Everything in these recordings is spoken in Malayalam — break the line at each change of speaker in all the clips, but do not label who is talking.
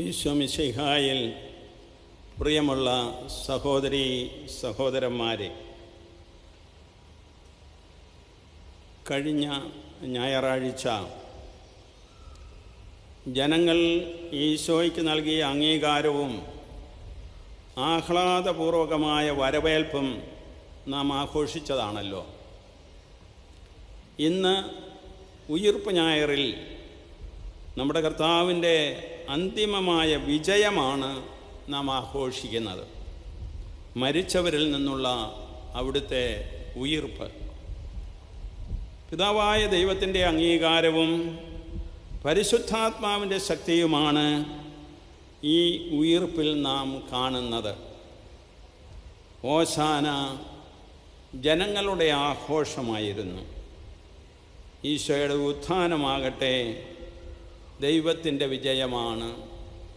ഈശ്വമിശിഹായിൽ പ്രിയമുള്ള സഹോദരി സഹോദരന്മാരെ കഴിഞ്ഞ ഞായറാഴ്ച ജനങ്ങൾ ഈശോയ്ക്ക് നൽകിയ അംഗീകാരവും ആഹ്ലാദപൂർവകമായ വരവേൽപ്പും നാം ആഘോഷിച്ചതാണല്ലോ. ഇന്ന് ഉയിർപ്പ് ഞായറിൽ നമ്മുടെ കർത്താവിന്റെ അന്തിമമായ വിജയമാണ് നാം ആഘോഷിക്കുന്നത്. മരിച്ചവരിൽ നിന്നുള്ള അവിടുത്തെ ഉയിർപ്പ്. പിതാവായ ദൈവത്തിന്റെ അംഗീകാരവും പരിശുദ്ധാത്മാവിന്റെ ശക്തിയുമാണ് ഈ ഉയിർപ്പിൽ നാം കാണുന്നത്. ഓശാന ജനങ്ങളുടെ ആഘോഷമായിരുന്നു. ഈശോയുടെ ഉത്ഥാനമാകട്ടെ ദൈവത്തിന്റെ വിജയമാണ്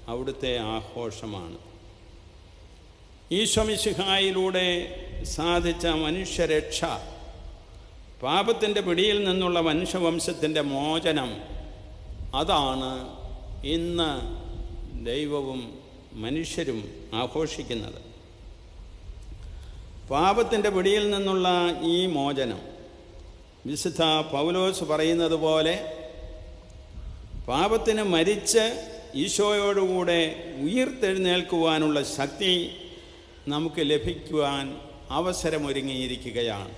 അവിടുത്തെ ആഘോഷമാണ്. ഈശ്വമിശിഹായിലൂടെ സാധിച്ച മനുഷ്യരക്ഷ പാപത്തിന്റെ പിടിയിൽ നിന്നുള്ള മനുഷ്യവംശത്തിന്റെ മോചനം അതാണ് ഇന്ന് ദൈവവും മനുഷ്യരും ആഘോഷിക്കുന്നത്. പാപത്തിന്റെ പിടിയിൽ നിന്നുള്ള ഈ മോചനം വിശുദ്ധ പൗലോസ് പറയുന്നത് പോലെ പാപത്തിന് മരിച്ച് ഈശോയോടുകൂടെ ഉയർത്തെഴുന്നേൽക്കുവാനുള്ള ശക്തി നമുക്ക് ലഭിക്കുവാൻ അവസരമൊരുങ്ങിയിരിക്കുകയാണ്.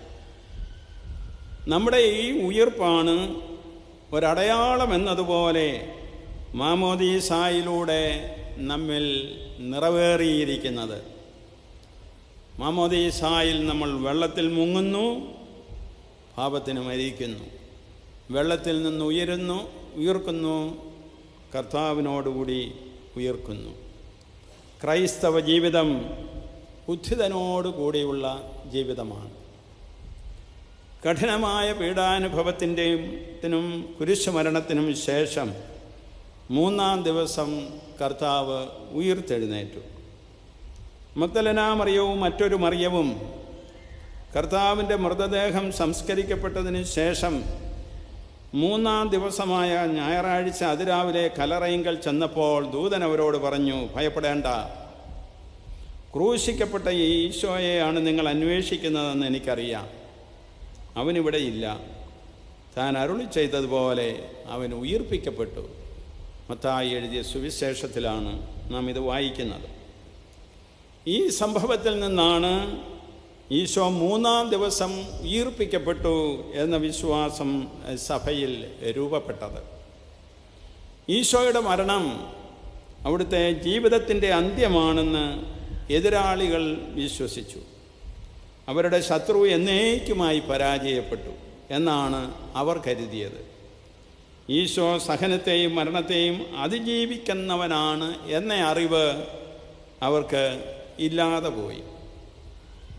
നമ്മുടെ ഈ ഉയർപ്പാണ് ഒരടയാളം എന്നതുപോലെ മാമോദീസായിലൂടെ നമ്മിൽ നിറവേറിയിരിക്കുന്നത്. മാമോദീസായിൽ നമ്മൾ വെള്ളത്തിൽ മുങ്ങുന്നു പാപത്തിന് മരിക്കുന്നു. വെള്ളത്തിൽ നിന്ന് ഉയരുന്നു ഉയർക്കുന്നു കർത്താവിനോടുകൂടി ഉയർക്കുന്നു. ക്രൈസ്തവ ജീവിതം ഉദ്ധിതനോടുകൂടിയുള്ള ജീവിതമാണ്. കഠിനമായ പീഡാനുഭവത്തിന്റെയും കുരിശുമരണത്തിനും ശേഷം മൂന്നാം ദിവസം കർത്താവ് ഉയർത്തെഴുന്നേറ്റു. മക്തലനാ മറിയവും മറ്റൊരു മറിയവും കർത്താവിന്റെ മൃതദേഹം സംസ്കരിക്കപ്പെട്ടതിന് ശേഷം മൂന്നാം ദിവസമായ ഞായറാഴ്ച അതിരാവിലെ കലറയിങ്കൽ ചെന്നപ്പോൾ ദൂതൻ അവരോട് പറഞ്ഞു ഭയപ്പെടേണ്ട. ക്രൂശിക്കപ്പെട്ട ഈ ഈശോയെയാണ് നിങ്ങൾ അന്വേഷിക്കുന്നതെന്ന് എനിക്കറിയാം. അവനിവിടെ ഇല്ല. താൻ അരുളി ചെയ്തതുപോലെ അവൻ ഉയർപ്പിക്കപ്പെട്ടു. മത്തായി എഴുതിയ സുവിശേഷത്തിലാണ് നാം ഇത് വായിക്കുന്നത്. ഈ സംഭവത്തിൽ നിന്നാണ് ഈശോ മൂന്നാം ദിവസം ഉയർപ്പിക്കപ്പെട്ടു എന്ന വിശ്വാസം സഭയിൽ രൂപപ്പെട്ടത്. ഈശോയുടെ മരണം അവിടുത്തെ ജീവിതത്തിന്റെ അന്ത്യമാണെന്ന് എതിരാളികൾ വിശ്വസിച്ചു. അവരുടെ ശത്രു എന്നേക്കുമായി പരാജയപ്പെട്ടു എന്നാണ് അവർ കരുതിയത്. ഈശോ സഹനത്തെയും മരണത്തെയും അതിജീവിക്കുന്നവനാണ് എന്ന അറിവ് അവർക്ക് ഇല്ലാതെ പോയി.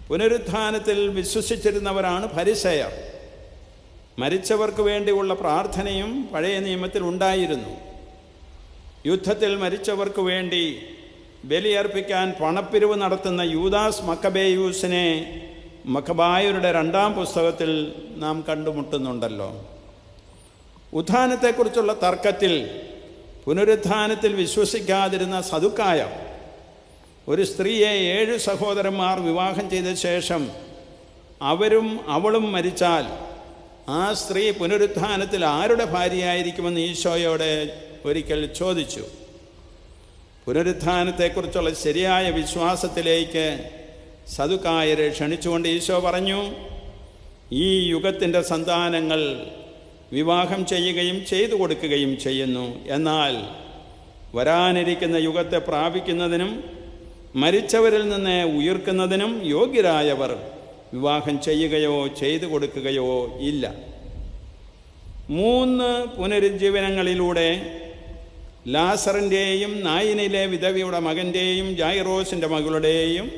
പുനരുത്ഥാനത്തിൽ വിശ്വസിച്ചിരുന്നവരാണ് പരിസയർ മരിച്ചവർക്ക് വേണ്ടിയുള്ള പ്രാർത്ഥനയും പഴയ നിയമത്തിൽ ഉണ്ടായിരുന്നു. യുദ്ധത്തിൽ മരിച്ചവർക്ക് വേണ്ടി ബലിയർപ്പിക്കാൻ പണപ്പിരിവ് നടത്തുന്ന യൂദാസ് മക്കബേയൂസിനെ മക്കബായരുടെ രണ്ടാം പുസ്തകത്തിൽ നാം കണ്ടുമുട്ടുന്നുണ്ടല്ലോ. ഉത്ഥാനത്തെക്കുറിച്ചുള്ള തർക്കത്തിൽ പുനരുത്ഥാനത്തിൽ വിശ്വസിക്കാതിരുന്ന സതുക്കായം ഒരു സ്ത്രീയെ ഏഴ് സഹോദരന്മാർ വിവാഹം ചെയ്ത ശേഷം അവരും അവളും മരിച്ചാൽ ആ സ്ത്രീ പുനരുത്ഥാനത്തിൽ ആരുടെ ഭാര്യയായിരിക്കുമെന്ന് ഈശോയോടെ ഒരിക്കൽ ചോദിച്ചു. പുനരുത്ഥാനത്തെക്കുറിച്ചുള്ള ശരിയായ വിശ്വാസത്തിലേക്ക് സതുക്കായരെ ക്ഷണിച്ചുകൊണ്ട് ഈശോ പറഞ്ഞു ഈ യുഗത്തിന്റെ സന്താനങ്ങൾ വിവാഹം ചെയ്യുകയും ചെയ്തു കൊടുക്കുകയും ചെയ്യുന്നു. എന്നാൽ വരാനിരിക്കുന്ന യുഗത്തെ പ്രാപിക്കുന്നതിനും മരിച്ചവരിൽ നിന്ന് ഉയർക്കുന്നതിനും യോഗ്യരായവർ വിവാഹം ചെയ്യുകയോ ചെയ്തു കൊടുക്കുകയോ ഇല്ല. മൂന്ന് പുനരുജ്ജീവനങ്ങളിലൂടെ ലാസറിന്റെയും നായിനിലെ വിധവിയുടെ മകന്റെയും ജായിറോസിന്റെ മകളുടെയും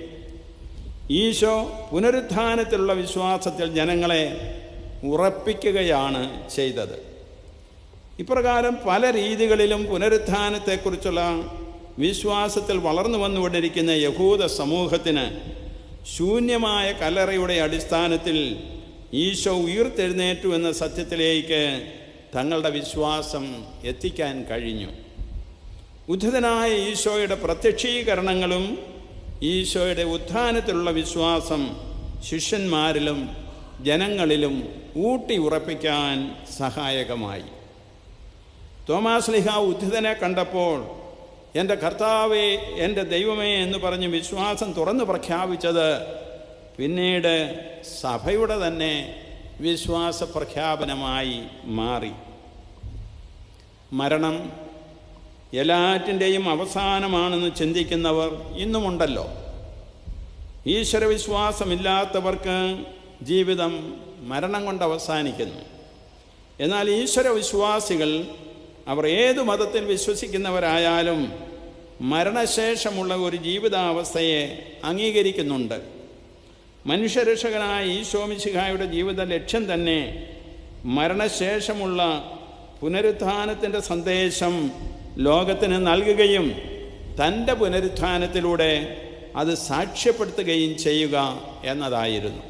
ഈശോ പുനരുത്ഥാനത്തിലുള്ള വിശ്വാസത്തിൽ ജനങ്ങളെ ഉറപ്പിക്കുകയാണ് ചെയ്തത്. ഇപ്രകാരം പല രീതികളിലും പുനരുത്ഥാനത്തെക്കുറിച്ചുള്ള വിശ്വാസത്തിൽ വളർന്നു വന്നുകൊണ്ടിരിക്കുന്ന യഹൂദ സമൂഹത്തിന് ശൂന്യമായ കലറയുടെ അടിസ്ഥാനത്തിൽ ഈശോ ഉയർത്തെഴുന്നേറ്റു എന്ന സത്യത്തിലേക്ക് തങ്ങളുടെ വിശ്വാസം എത്തിക്കാൻ കഴിഞ്ഞു. ഉദ്ധിതനായ ഈശോയുടെ പ്രത്യക്ഷീകരണങ്ങളും ഈശോയുടെ ഉത്ഥാനത്തിലുള്ള വിശ്വാസം ശിഷ്യന്മാരിലും ജനങ്ങളിലും ഊട്ടി ഉറപ്പിക്കാൻ സഹായകമായി. തോമാസ് ലിഹ ഉദ്ധിതനെ കണ്ടപ്പോൾ എന്റെ കർത്താവേ എന്റെ ദൈവമേ എന്ന് പറഞ്ഞ് വിശ്വാസം തുറന്ന് പ്രഖ്യാപിച്ചത് പിന്നീട് സഭയുടെ തന്നെ വിശ്വാസ പ്രഖ്യാപനമായി മാറി. മരണം എല്ലാറ്റിന്റെയും അവസാനമാണെന്ന് ചിന്തിക്കുന്നവർ ഇന്നുമുണ്ടല്ലോ. ഈശ്വരവിശ്വാസമില്ലാത്തവർക്ക് ജീവിതം മരണം കൊണ്ട് അവസാനിക്കുന്നു. എന്നാൽ ഈശ്വരവിശ്വാസികൾ അവർ ഏതു മതത്തിൽ വിശ്വസിക്കുന്നവരായാലും മരണശേഷമുള്ള ഒരു ജീവിതാവസ്ഥയെ അംഗീകരിക്കുന്നുണ്ട്. മനുഷ്യരക്ഷകനായ ഈശോമിശിഹായുടെ ജീവിത ലക്ഷ്യം തന്നെ മരണശേഷമുള്ള പുനരുത്ഥാനത്തിന്റെ സന്ദേശം ലോകത്തിന് നൽകുകയും തന്റെ പുനരുത്ഥാനത്തിലൂടെ അത് സാക്ഷ്യപ്പെടുത്തുകയും ചെയ്യുക എന്നതായിരുന്നു.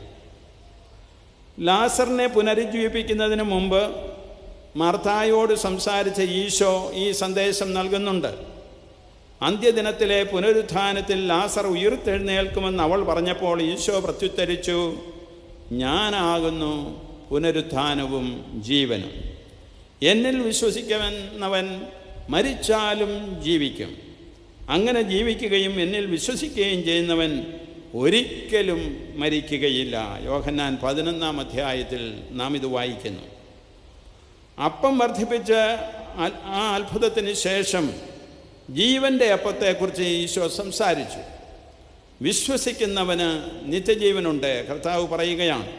ലാസറിനെ പുനരുജ്ജീവിപ്പിക്കുന്നതിന് മുമ്പ് മർത്തായോട് സംസാരിച്ച ഈശോ ഈ സന്ദേശം നൽകുന്നുണ്ട്. അന്ത്യദിനത്തിലെ പുനരുത്ഥാനത്തിൽ ലാസർ ഉയർത്തെഴുന്നേൽക്കുമെന്ന് അവൾ പറഞ്ഞപ്പോൾ ഈശോ പ്രത്യുത്തരിച്ചു ഞാനാകുന്നു പുനരുത്ഥാനവും ജീവനും. എന്നിൽ വിശ്വസിക്കുമെന്നവൻ മരിച്ചാലും ജീവിക്കും. അങ്ങനെ ജീവിക്കുകയും എന്നിൽ വിശ്വസിക്കുകയും ചെയ്യുന്നവൻ ഒരിക്കലും മരിക്കുകയില്ല. യോഹന്നാൻ പതിനൊന്നാം അധ്യായത്തിൽ നാം ഇത് വായിക്കുന്നു. അപ്പം വർദ്ധിപ്പിച്ച് ആ- അത്ഭുതത്തിന് ശേഷം ജീവന്റെ അപ്പത്തെക്കുറിച്ച് ഈശോ സംസാരിച്ചു. വിശ്വസിക്കുന്നവന് നിത്യജീവനുണ്ട്. കർത്താവ് പറയുകയാണ്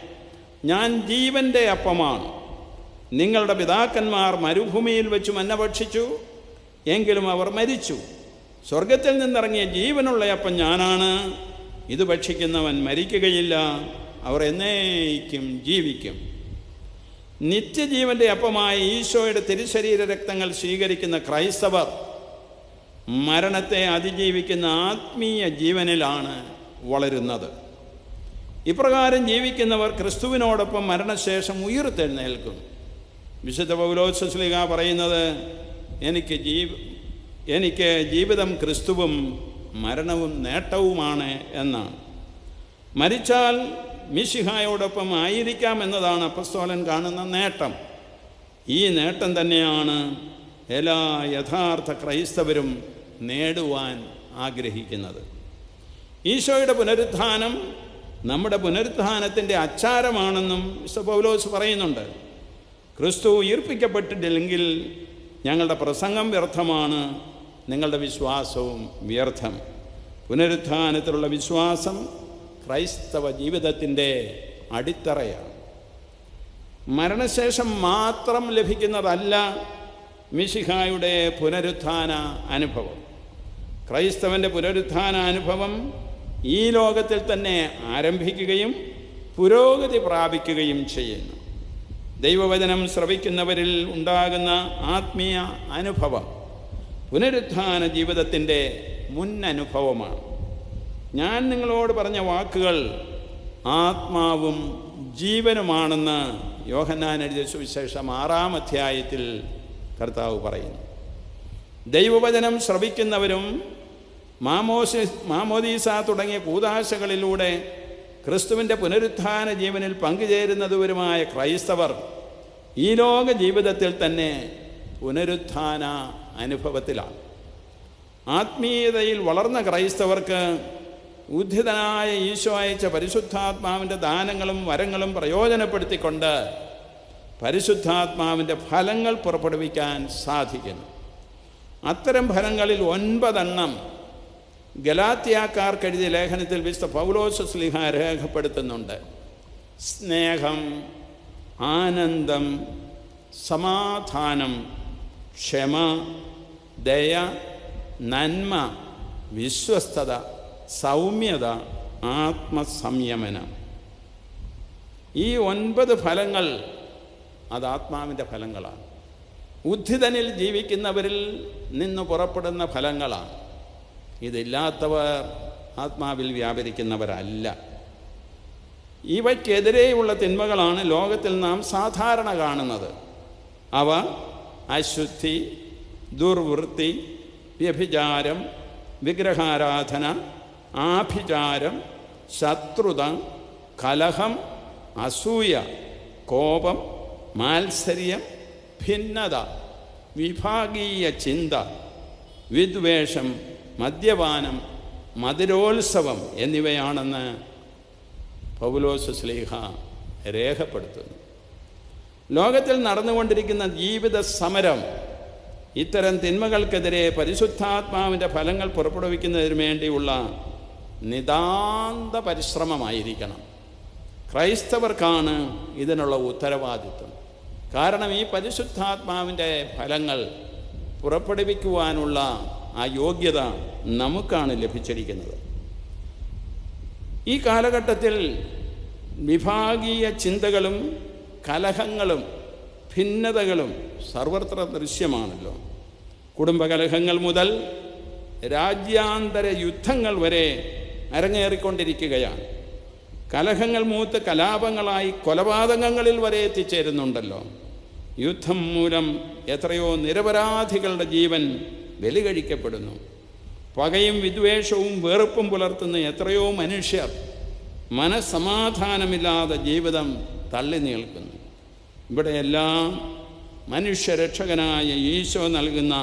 ഞാൻ ജീവന്റെ അപ്പമാണ്. നിങ്ങളുടെ പിതാക്കന്മാർ മരുഭൂമിയിൽ വെച്ച് മന്ന ഭക്ഷിച്ചു എങ്കിലും അവർ മരിച്ചു. സ്വർഗത്തിൽ നിന്നിറങ്ങിയ ജീവനുള്ള അപ്പം ഞാനാണ്. ഇത് ഭക്ഷിക്കുന്നവൻ മരിക്കുകയില്ല അവർ എന്നേക്കും ജീവിക്കും. നിത്യജീവന്റെ അപ്പമായ ഈശോയുടെ തിരുശരീര രക്തങ്ങൾ സ്വീകരിക്കുന്ന ക്രൈസ്തവർ മരണത്തെ അതിജീവിക്കുന്ന ആത്മീയ ജീവനിലാണ് വളരുന്നത്. ഇപ്രകാരം ജീവിക്കുന്നവർ ക്രിസ്തുവിനോടൊപ്പം മരണശേഷം ഉയർത്തെഴുന്നേൽക്കും. വിശുദ്ധ പൗലോസ്ലിക പറയുന്നത് എനിക്ക് ജീവ എനിക്ക് ജീവിതം ക്രിസ്തുവും മരണവും നേട്ടവുമാണ് എന്നാണ്. മരിച്ചാൽ മിശിഹായോടൊപ്പം ആയിരിക്കാം എന്നതാണ് അപ്പസ്തോലൻ കാണുന്ന നേട്ടം. ഈ നേട്ടം തന്നെയാണ് എല്ലാ യഥാർത്ഥ ക്രൈസ്തവരും നേടുവാൻ ആഗ്രഹിക്കുന്നത്. ഈശോയുടെ പുനരുത്ഥാനം നമ്മുടെ പുനരുത്ഥാനത്തിന്റെ അച്ചാരമാണെന്നും പൗലോസ് പറയുന്നുണ്ട്. ക്രിസ്തു ഉയർപ്പിക്കപ്പെട്ടിട്ടില്ലെങ്കിൽ ഞങ്ങളുടെ പ്രസംഗം വ്യർത്ഥമാണ് നിങ്ങളുടെ വിശ്വാസവും വ്യർത്ഥം. പുനരുത്ഥാനത്തിലുള്ള വിശ്വാസം ക്രൈസ്തവ ജീവിതത്തിന്റെ അടിത്തറയാണ്. മരണശേഷം മാത്രം ലഭിക്കുന്നതല്ല മിശിഹായുടെ പുനരുത്ഥാന അനുഭവം. ക്രൈസ്തവന്റെ പുനരുത്ഥാന അനുഭവം ഈ ലോകത്തിൽ തന്നെ ആരംഭിക്കുകയും പുരോഗതി പ്രാപിക്കുകയും ചെയ്യുന്നു. ദൈവവചനം ശ്രവിക്കുന്നവരിൽ ഉണ്ടാകുന്ന ആത്മീയ അനുഭവം പുനരുത്ഥാന ജീവിതത്തിന്റെ മുൻ അനുഭവമാണ് ഞാൻ നിങ്ങളോട് പറഞ്ഞ വാക്കുകൾ ആത്മാവും ജീവനുമാണെന്ന് യോഹന്നാൻ എഴുതിയ സുവിശേഷം ആറാം അധ്യായത്തിൽ കർത്താവ് പറയുന്നു. ദൈവവചനം ശ്രവിക്കുന്നവരും മാമോസ് മാമോദീസ തുടങ്ങിയ കൂതാശകളിലൂടെ ക്രിസ്തുവിന്റെ പുനരുത്ഥാന ജീവനിൽ പങ്കുചേരുന്നതുവരുമായ ക്രൈസ്തവർ ഈ ലോക ജീവിതത്തിൽ തന്നെ പുനരുത്ഥാന അനുഭവത്തിലാണ്. ആത്മീയതയിൽ വളർന്ന ക്രൈസ്തവർക്ക് ഉദ്ധിതനായ ഈശോ അയച്ച പരിശുദ്ധാത്മാവിന്റെ ദാനങ്ങളും വരങ്ങളും പ്രയോജനപ്പെടുത്തിക്കൊണ്ട് പരിശുദ്ധാത്മാവിന്റെ ഫലങ്ങൾ പുറപ്പെടുവിക്കാൻ സാധിക്കുന്നു. അത്തരം ഫലങ്ങളിൽ ഒൻപതെണ്ണം ഗലാത്തിയാക്കാർക്ക് എഴുതിയ ലേഖനത്തിൽ വിശുദ്ധ പൗലോസ് സ്ലിഹ രേഖപ്പെടുത്തുന്നുണ്ട്. സ്നേഹം ആനന്ദം സമാധാനം ക്ഷമ ദയ നന്മ വിശ്വസ്തത സൗമ്യത ആത്മസംയമനം. ഈ ഒൻപത് ഫലങ്ങൾ അത് ആത്മാവിന്റെ ഫലങ്ങളാണ്. ഉദ്ധിതനിൽ ജീവിക്കുന്നവരിൽ നിന്ന് പുറപ്പെടുന്ന ഫലങ്ങളാണ്. ഇതില്ലാത്തവർ ആത്മാവിൽ വ്യാപരിക്കുന്നവരല്ല. ഇവയ്ക്കെതിരെയുള്ള തിന്മകളാണ് ലോകത്തിൽ നാം സാധാരണ കാണുന്നത്. അവ അശുദ്ധി ദുർവൃത്തി വ്യഭിചാരം വിഗ്രഹാരാധന ആഭിചാരം ശത്രുത കലഹം അസൂയ കോപം മാത്സര്യം ഭിന്നത വിഭാഗീയ ചിന്ത വിദ്വേഷം മദ്യപാനം മധുരോത്സവം എന്നിവയാണെന്ന് പൗലോസ് സ്ലീഹ രേഖപ്പെടുത്തുന്നു. ലോകത്തിൽ നടന്നുകൊണ്ടിരിക്കുന്ന ജീവിത സമരം ഇത്തരം തിന്മകൾക്കെതിരെ പരിശുദ്ധാത്മാവിന്റെ ഫലങ്ങൾ പുറപ്പെടുവിക്കുന്നതിന് വേണ്ടിയുള്ള നിതാന്ത പരിശ്രമമായിരിക്കണം. ക്രൈസ്തവർക്കാണ് ഇതിനുള്ള ഉത്തരവാദിത്വം. കാരണം ഈ പരിശുദ്ധാത്മാവിന്റെ ഫലങ്ങൾ പുറപ്പെടുവിക്കുവാനുള്ള ആ യോഗ്യത നമുക്കാണ് ലഭിച്ചിരിക്കുന്നത്. ഈ കാലഘട്ടത്തിൽ വിഭാഗീയ ചിന്തകളും കലഹങ്ങളും ഭിന്നതകളും സർവത്ര ദൃശ്യമാണല്ലോ. കുടുംബകലഹങ്ങൾ മുതൽ രാജ്യാന്തര യുദ്ധങ്ങൾ വരെ അരങ്ങേറിക്കൊണ്ടിരിക്കുകയാണ്. കലഹങ്ങൾ മൂത്ത് കലാപങ്ങളായി കൊലപാതകങ്ങളിൽ വരെ എത്തിച്ചേരുന്നുണ്ടല്ലോ. യുദ്ധം മൂലം എത്രയോ നിരപരാധികളുടെ ജീവൻ ബലി കഴിക്കപ്പെടുന്നു പകയും വിദ്വേഷവും വെറുപ്പും പുലർത്തുന്ന എത്രയോ മനുഷ്യർ മനസമാധാനമില്ലാതെ ജീവിതം തള്ളി നീൾക്കുന്നു ഇവിടെയെല്ലാം മനുഷ്യരക്ഷകനായ ഈശോ നൽകുന്ന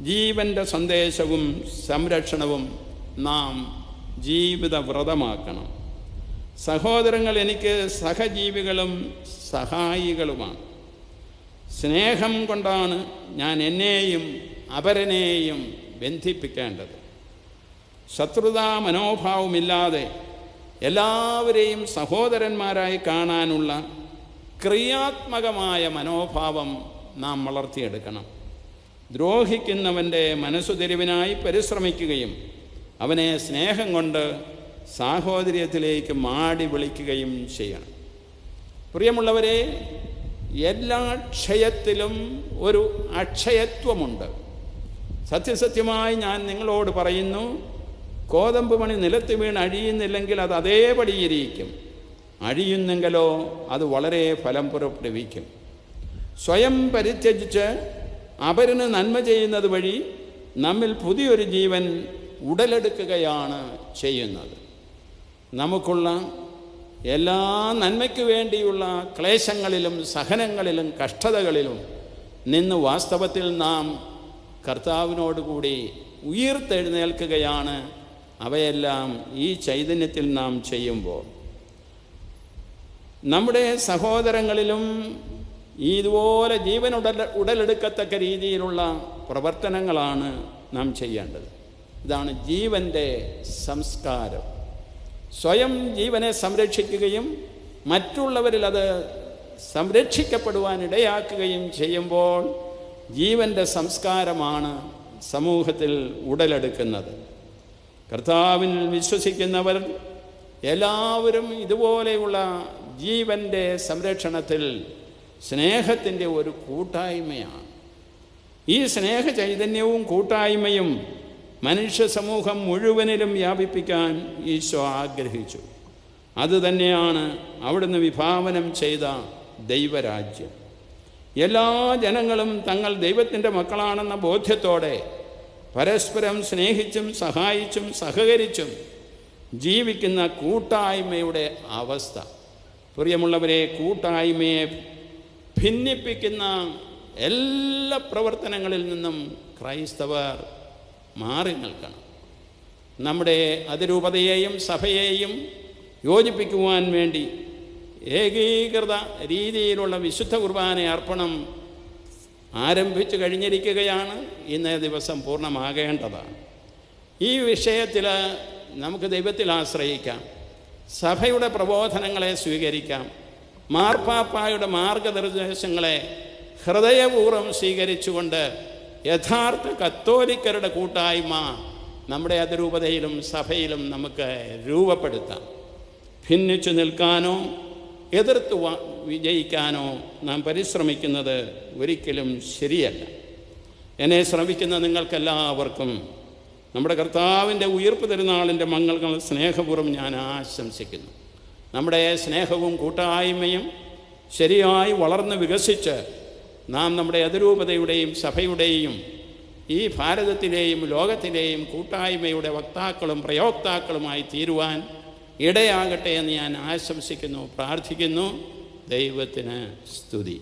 ജീവന്റെ സന്ദേശവും സംരക്ഷണവും നാം ജീവിത വ്രതമാക്കണം സഹോദരങ്ങൾ എനിക്ക് സഹജീവികളും സഹായികളുമാണ്. സ്നേഹം കൊണ്ടാണ് ഞാൻ എന്നെയും അപരനെയും ബന്ധിപ്പിക്കേണ്ടത്. ശത്രുതാ മനോഭാവമില്ലാതെ എല്ലാവരെയും സഹോദരന്മാരായി കാണാനുള്ള ക്രിയാത്മകമായ മനോഭാവം നാം വളർത്തിയെടുക്കണം. ദ്രോഹിക്കുന്നവന്റെ മനസ്സുതിരിവിനായി പരിശ്രമിക്കുകയും അവനെ സ്നേഹം കൊണ്ട് സാഹോദര്യത്തിലേക്ക് മാടി വിളിക്കുകയും ചെയ്യണം. പ്രിയമുള്ളവരെ എല്ലാ ക്ഷയത്തിലും ഒരു അക്ഷയത്വമുണ്ട്. സത്യസത്യമായി ഞാൻ നിങ്ങളോട് പറയുന്നു കോതമ്പ് മണി നിലത്ത് വീണ് അഴിയുന്നില്ലെങ്കിൽ അത് അതേപടി ഇരിക്കും. അഴിയുന്നെങ്കിലോ അത് വളരെ ഫലം പുറപ്പെടുവിക്കും. സ്വയം പരിത്യജിച്ച് അപരന് നന്മ ചെയ്യുന്നത് വഴി നമ്മിൽ പുതിയൊരു ജീവൻ ഉടലെടുക്കുകയാണ് ചെയ്യുന്നത്. നമുക്കുള്ള എല്ലാ നന്മയ്ക്ക് വേണ്ടിയുള്ള ക്ലേശങ്ങളിലും സഹനങ്ങളിലും കഷ്ടതകളിലും നിന്ന് വാസ്തവത്തിൽ നാം കർത്താവിനോടുകൂടി ഉയർത്തെഴുന്നേൽക്കുകയാണ്. അവയെല്ലാം ഈ ചൈതന്യത്തിൽ നാം ചെയ്യുമ്പോൾ. നമ്മുടെ സഹോദരങ്ങളിലും ഇതുപോലെ ജീവൻ ഉടൽ ഉടലെടുക്കത്തക്ക രീതിയിലുള്ള പ്രവർത്തനങ്ങളാണ് നാം ചെയ്യേണ്ടത്. ഇതാണ് ജീവന്റെ സംസ്കാരം. സ്വയം ജീവനെ സംരക്ഷിക്കുകയും മറ്റുള്ളവരിൽ അത് സംരക്ഷിക്കപ്പെടുവാനിടയാക്കുകയും ചെയ്യുമ്പോൾ ജീവന്റെ സംസ്കാരമാണ് സമൂഹത്തിൽ ഉടലെടുക്കുന്നത്. കർത്താവിൽ വിശ്വസിക്കുന്നവർ എല്ലാവരും ഇതുപോലെയുള്ള ജീവന്റെ സംരക്ഷണത്തിൽ സ്നേഹത്തിന്റെ ഒരു കൂട്ടായ്മയാണ്. ഈ സ്നേഹ ചൈതന്യവും കൂട്ടായ്മയും മനുഷ്യ സമൂഹം മുഴുവനിലും വ്യാപിപ്പിക്കാൻ ഈശോ ആഗ്രഹിച്ചു. അതുതന്നെയാണ് അവിടുന്ന് വിഭാവനം ചെയ്ത ദൈവരാജ്യം. എല്ലാ ജനങ്ങളും തങ്ങൾ ദൈവത്തിന്റെ മക്കളാണെന്ന ബോധ്യത്തോടെ പരസ്പരം സ്നേഹിച്ചും സഹായിച്ചും സഹകരിച്ചും ജീവിക്കുന്ന കൂട്ടായ്മയുടെ അവസ്ഥ. പ്രിയമുള്ളവരെ കൂട്ടായ്മയെ ഭിന്നിപ്പിക്കുന്ന എല്ലാ പ്രവർത്തനങ്ങളിൽ നിന്നും ക്രൈസ്തവർ മാറി നിൽക്കണം. നമ്മുടെ അതിരൂപതയെയും സഭയെയും യോജിപ്പിക്കുവാൻ വേണ്ടി ഏകീകൃത രീതിയിലുള്ള വിശുദ്ധ കുർബാന അർപ്പണം ആരംഭിച്ചു കഴിഞ്ഞിരിക്കുകയാണ്. ഇന്നേ ദിവസം പൂർണമാകേണ്ടതാണ്. ഈ വിഷയത്തിൽ നമുക്ക് ദൈവത്തിൽ ആശ്രയിക്കാം. സഭയുടെ പ്രബോധനങ്ങളെ സ്വീകരിക്കാം. മാർപ്പാപ്പായുടെ മാർഗനിർദ്ദേശങ്ങളെ ഹൃദയപൂർവം സ്വീകരിച്ചുകൊണ്ട് യഥാർത്ഥ കത്തോലിക്കരുടെ കൂട്ടായ്മ നമ്മുടെ അതിരൂപതയിലും സഭയിലും നമുക്ക് രൂപപ്പെടുത്താം. ഭിന്നിച്ചു നിൽക്കാനോ എതിർത്ത് വിജയിക്കാനോ നാം പരിശ്രമിക്കുന്നത് ഒരിക്കലും ശരിയല്ല. എന്നെ ശ്രമിക്കുന്ന നിങ്ങൾക്കെല്ലാവർക്കും നമ്മുടെ കർത്താവിന്റെ ഉയർപ്പ് തിരുനാളിന്റെ മംഗളങ്ങൾ സ്നേഹപൂർവം ഞാൻ ആശംസിക്കുന്നു. നമ്മുടെ സ്നേഹവും കൂട്ടായ്മയും ശരിയായി വളർന്ന് വികസിച്ച് നാം നമ്മുടെ അതിരൂപതയുടെയും സഭയുടെയും
ഈ ഭാരതത്തിലെയും ലോകത്തിലെയും കൂട്ടായ്മയുടെ വക്താക്കളും പ്രയോക്താക്കളുമായി തീരുവാൻ ഇടയാകട്ടെ എന്ന് ഞാൻ ആശംസിക്കുന്നു പ്രാർത്ഥിക്കുന്നു. ദൈവത്തിന് സ്തുതി.